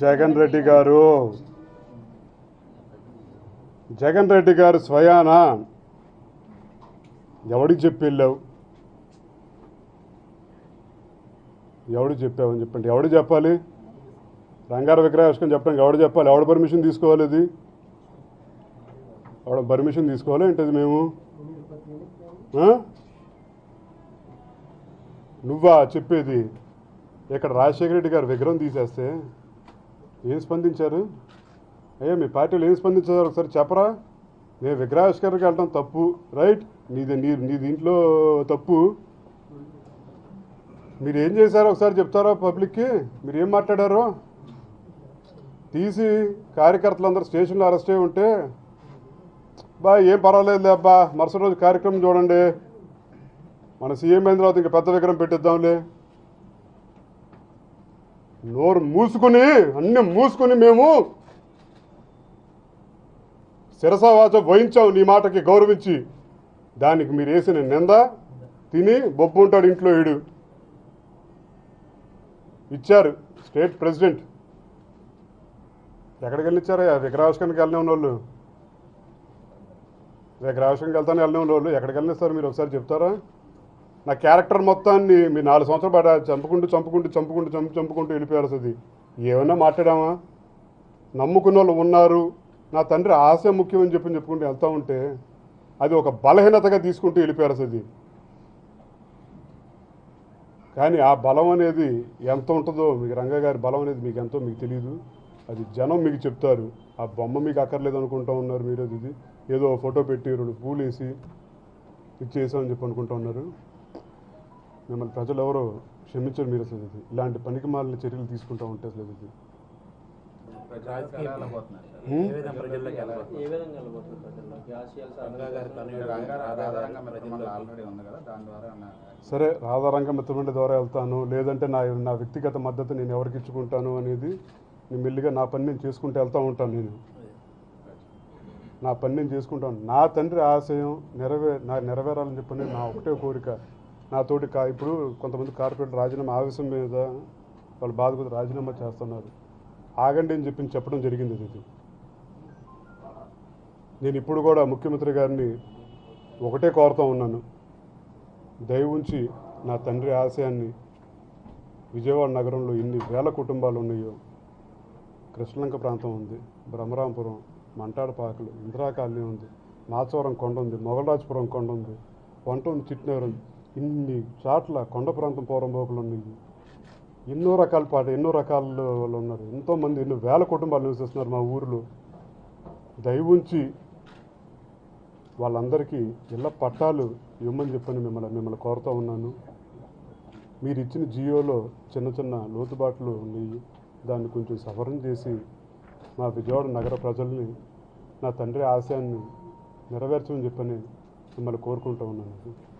జగన్ రెడ్డి గారు. జగన్ రెడ్డి గారు స్వయాన ఎవడికి చెప్పి వెళ్ళావు? ఎవడు చెప్పావని చెప్పండి. ఎవడు చెప్పాలి? రంగార విగ్రహం వేసుకొని చెప్పండి ఎవడు చెప్పాలి? ఎవడు పర్మిషన్ తీసుకోవాలి ఇది ఎవడ పర్మిషన్ తీసుకోవాలి ఏంటది మేము? నువ్వా చెప్పేది? ఇక్కడ రాజశేఖర రెడ్డి గారు విగ్రహం తీసేస్తే ఏం స్పందించారు? అయ్యా మీ పార్టీలో ఏం స్పందించారు? ఒకసారి చెప్పరా? నేను విగ్రహావిష్కరణకి వెళ్ళడం తప్పు రైట్? నీది నీ నీ దీంట్లో తప్పు. మీరు ఏం చేశారో ఒకసారి చెప్తారా పబ్లిక్కి? మీరు ఏం మాట్లాడారో? తీసి కార్యకర్తలందరూ స్టేషన్లో అరెస్ట్ అయి ఉంటే బా ఏం పర్వాలేదులే అబ్బా మరుసటి రోజు కార్యక్రమం చూడండి. మన సీఎం అయిన తర్వాత ఇంకా పెద్ద విగ్రహం పెట్టిద్దాంలే. నోరు మూసుకుని అన్ని మూసుకుని మేము శిరసావాచ వహించాం నీ మాటకి గౌరవించి. దానికి మీరు వేసిన నింద తిని బొబ్బు ఉంటాడు ఇంట్లో వీడు ఇచ్చారు స్టేట్ ప్రెసిడెంట్. ఎక్కడికి వెళ్ళి ఇచ్చారా విగ్రహావిష్కరణకి వెళ్ళిన వాళ్ళు విగ్రహావిష్కరణకి వెళ్తానే వెళ్ళిన ఉన్నోళ్ళు. ఎక్కడికి వెళ్ళిస్తారు మీరు? ఒకసారి చెప్తారా? నా క్యారెక్టర్ మొత్తాన్ని మీ నాలుగు సంవత్సరాలు పడ చంపుకుంటూ చంపుకుంటూ చంపుకుంటూ చంపు చంపుకుంటూ వెళ్ళిపోయాల్సింది ఏమన్నా మాట్లాడామా? నమ్ముకున్న వాళ్ళు ఉన్నారు. నా తండ్రి ఆశ ముఖ్యం అని చెప్పి చెప్పుకుంటూ వెళ్తూ ఉంటే అది ఒక బలహీనతగా తీసుకుంటూ వెళ్ళిపోయాల్సింది కానీ ఆ బలం అనేది ఎంత ఉంటుందో మీకు రంగా గారి బలం అనేది మీకు ఎంతో మీకు తెలియదు అది జనం మీకు చెప్తారు. ఆ బొమ్మ మీకు అక్కర్లేదు అనుకుంటా ఉన్నారు మీరు అది ఇది. ఏదో ఫోటో పెట్టి రెండు పూలు వేసి ఇచ్చేసామని చెప్పి అనుకుంటా ఉన్నారు. మిమ్మల్ని ప్రజలు ఎవరో క్షమించరు మీరు అసలు ఇది. ఇలాంటి పనికి మాలిన చర్యలు తీసుకుంటా ఉంటే అసలు ఇది. సార్. రాధారంగ మిత్రమండి ద్వారా వెళ్తాను. లేదంటే నా నా వ్యక్తిగత మద్దతు నేను ఎవరికి ఇచ్చుకుంటాను అనేది నేను మెల్లిగా నా పని నేను చేసుకుంటూ వెళ్తూ ఉంటాను నేను. నా పని నేను చేసుకుంటాను నా తండ్రి ఆశయం నెరవే నా నెరవేరాలని చెప్పని నా ఒకటే కోరిక. నాతోటి కా ఇప్పుడు కొంతమంది కార్పొరేట్ రాజీనామా ఆవేశం మీద వాళ్ళు బాధ కొద్ది రాజీనామా చేస్తున్నారు. ఆగండి అని చెప్పి చెప్పడం జరిగింది ఇది నేను ఇప్పుడు కూడా ముఖ్యమంత్రి గారిని ఒకటే కోరుతూ ఉన్నాను. దయ ఉంచి నా తండ్రి ఆశయాన్ని విజయవాడ నగరంలో ఎన్ని వేల కుటుంబాలు ఉన్నాయో కృష్ణలంక ప్రాంతం ఉంది బ్రహ్మరాంపురం మంటాడపాకలు ఇందిరా కాలనీ ఉంది మాచవరం కొండ ఉంది మొగలరాజపురం కొండ ఉంది వంట ఉంది చిట్నగరం ఇన్ని చాట్ల కొండ ప్రాంతం పోరంబోకులు ఉన్నాయి. ఎన్నో రకాల పాట ఎన్నో రకాల వాళ్ళు ఉన్నారు. ఎంతోమంది ఎన్నో వేల కుటుంబాలు నివసిస్తున్నారు మా ఊరిలో. దయవుంచి వాళ్ళందరికీ ఇళ్ళ పట్టాలు ఇవ్వమని చెప్పని మిమ్మల్ని మిమ్మల్ని కోరుతూ ఉన్నాను. మీరు ఇచ్చిన జియోలో చిన్న చిన్న లోతుబాట్లు ఉన్నాయి. దాన్ని కొంచెం సవరణ చేసి మా విజయవాడ నగర ప్రజల్ని నా తండ్రి ఆశయాన్ని నెరవేర్చమని చెప్పని మిమ్మల్ని కోరుకుంటూ ఉన్నాను.